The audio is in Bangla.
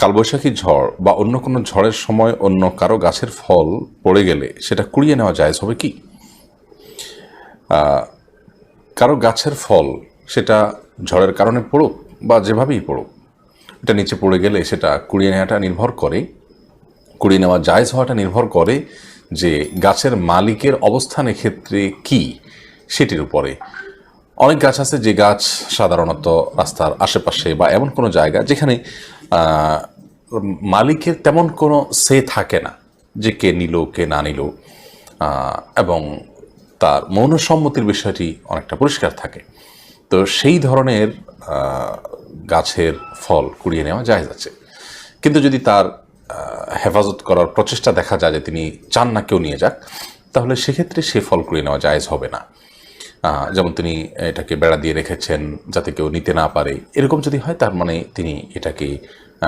কালবৈশাখী ঝড় বা অন্য কোনো ঝড়ের সময় অন্য কারও গাছের ফল পড়ে গেলে সেটা কুড়িয়ে নেওয়া যায় হবে কি? কারও গাছের ফল সেটা ঝড়ের কারণে পড়ুক বা যেভাবেই পড়ুক, এটা নিচে পড়ে গেলে সেটা কুড়িয়ে নেওয়াটা নির্ভর করে, কুড়িয়ে নেওয়া জায়জ হওয়াটা নির্ভর করে যে গাছের মালিকের অবস্থান এক্ষেত্রে কি সেটির উপরে। অনেক গাছ আছে যে গাছ সাধারণত রাস্তার আশেপাশে বা এমন কোনো জায়গা যেখানে মালিকের তেমন কোনো সে থাকে না যে কে নিল, কে না নিল। এবং তার মৌন সম্মতির বিষয়টি অনেকটা পরিষ্কার থাকে। তো সেই ধরনের গাছের ফল কুড়িয়ে নেওয়া যায় আছে। কিন্তু যদি তার হেফাজত করার প্রচেষ্টা দেখা যায় যে তিনি চান না কেউ নিয়ে যাক, তাহলে সেক্ষেত্রে সে ফল কুড়িয়ে নেওয়া জায়জ হবে না। যেমন তিনি এটাকে বেড়া দিয়ে রেখেছেন যাতে কেউ নিতে না পারে। এরকম যদি হয় তার মানে তিনি এটাকে